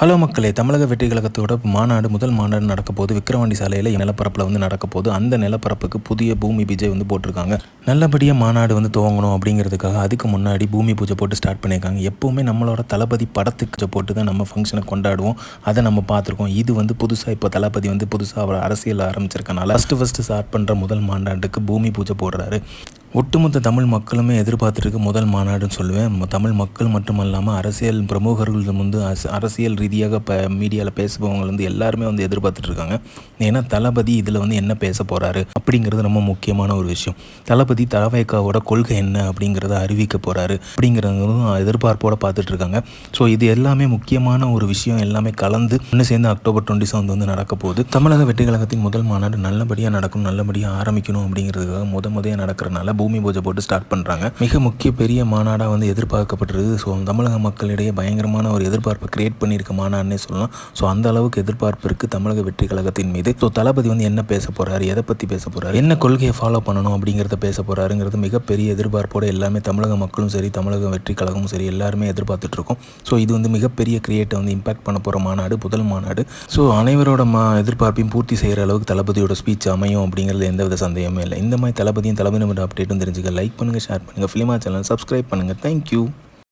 Hello மக்களே தமிழக வெற்றி கழகத்தோட மாநாடு முதல் மாநாடு நடக்க போது விக்கிரவாண்டி சாலையில் நிலப்பரப்பில் வந்து நடக்க போது அந்த நிலப்பரப்புக்கு புதிய பூமி பூஜை வந்து போட்டிருக்காங்க. நல்லபடியாக மாநாடு வந்து துவங்கணும் அப்படிங்கிறதுக்காக அதுக்கு முன்னாடி பூமி பூஜை போட்டு ஸ்டார்ட் பண்ணியிருக்காங்க. எப்போவுமே நம்மளோட தளபதி படத்துக்கு போட்டு தான் நம்ம ஃபங்க்ஷனை கொண்டாடுவோம். அதை நம்ம பார்த்துருக்கோம். இது வந்து புதுசாக இப்போ தளபதி வந்து புதுசாக அவர் அரசியல் ஆரம்பிச்சிருக்கனால ஃபஸ்ட்டு ஃபஸ்ட்டு ஸ்டார்ட் பண்ணுற முதல் மாநாட்டுக்கு பூமி பூஜை போடுறாரு. ஒட்டுமொத்த தமிழ் மக்களுமே எதிர்பார்த்துருக்கு முதல் மாநாடுன்னு சொல்லுவேன். தமிழ் மக்கள் மட்டுமல்லாமல் அரசியல் பிரமுகர்கள் வந்து அஸ்- அரசியல் ரீதியாக இப்போ மீடியாவில் பேசுபவங்க வந்து எல்லாருமே வந்து எதிர்பார்த்துட்ருக்காங்க ஏன்னா தளபதி இதில் வந்து என்ன பேச போகிறாரு அப்படிங்கிறது ரொம்ப முக்கியமான ஒரு விஷயம். தளபதி தலவேக்காவோட கொள்கை என்ன அப்படிங்கிறத அறிவிக்க போகிறாரு அப்படிங்கிறதும் எதிர்பார்ப்போடு பார்த்துட்ருக்காங்க. ஸோ இது எல்லாமே முக்கியமான ஒரு விஷயம். எல்லாமே கலந்து ஒன்று சேர்ந்து அக்டோபர் டுவெண்ட்டி செவன்த் வந்து நடக்க போகுது. தமிழக வெற்றி கழகத்தின் முதல் மாநாடு நல்லபடியாக நடக்கும் நல்லபடியாக ஆரம்பிக்கணும் அப்படிங்கிறதுக்காக முத முதைய நடக்கிறனால பூமி பூஜை போட்டு ஸ்டார்ட் பண்ணுறாங்க மிக முக்கிய பெரிய மாநாடாக வந்து எதிர்பார்க்கப்பட்டிருக்கு ஸோ தமிழக மக்களிடையே பயங்கரமான ஒரு எதிர்பார்ப்பை கிரியேட் பண்ணியிருக்க மாநாடுனே சொல்லலாம். ஸோ அந்த அளவுக்கு எதிர்பார்ப்பு இருக்குது தமிழக வெற்றி கழகத்தின் மீது. ஸோ தளபதி வந்து என்ன பேச போகிறாரு எதை பற்றி பேச போகிறாரு என்ன கொள்கையை ஃபாலோ பண்ணணும் அப்படிங்கிறத பேச போகிறாருங்கிறது மிகப்பெரிய எதிர்பார்ப்போடு எல்லாமே தமிழக மக்களும் சரி தமிழக வெற்றி கழகமும் சரி எல்லாருமே எதிர்பார்த்துட்ருக்கோம் ஸோ இது வந்து மிகப்பெரிய கிரியேட்டை வந்து இம்பாக்ட் பண்ண போகிற மாநாடு முதல் மாநாடு. ஸோ அனைவரோட மா எதிர்பார்ப்பையும் பூர்த்தி செய்கிற அளவுக்கு தளபதியோட ஸ்பீச் அமையும் அப்படிங்கிறது எந்தவித சந்தேகமே இல்லை. இந்த மாதிரி தளபதியும் தலைமை அப்டேட்டும் தெரிஞ்சுக்க லைக் பண்ணுங்கள் ஷேர் பண்ணுங்கள் ஃபிலிமா சேனல் சப்ஸ்கிரைப் பண்ணுங்கள் தேங்க்யூ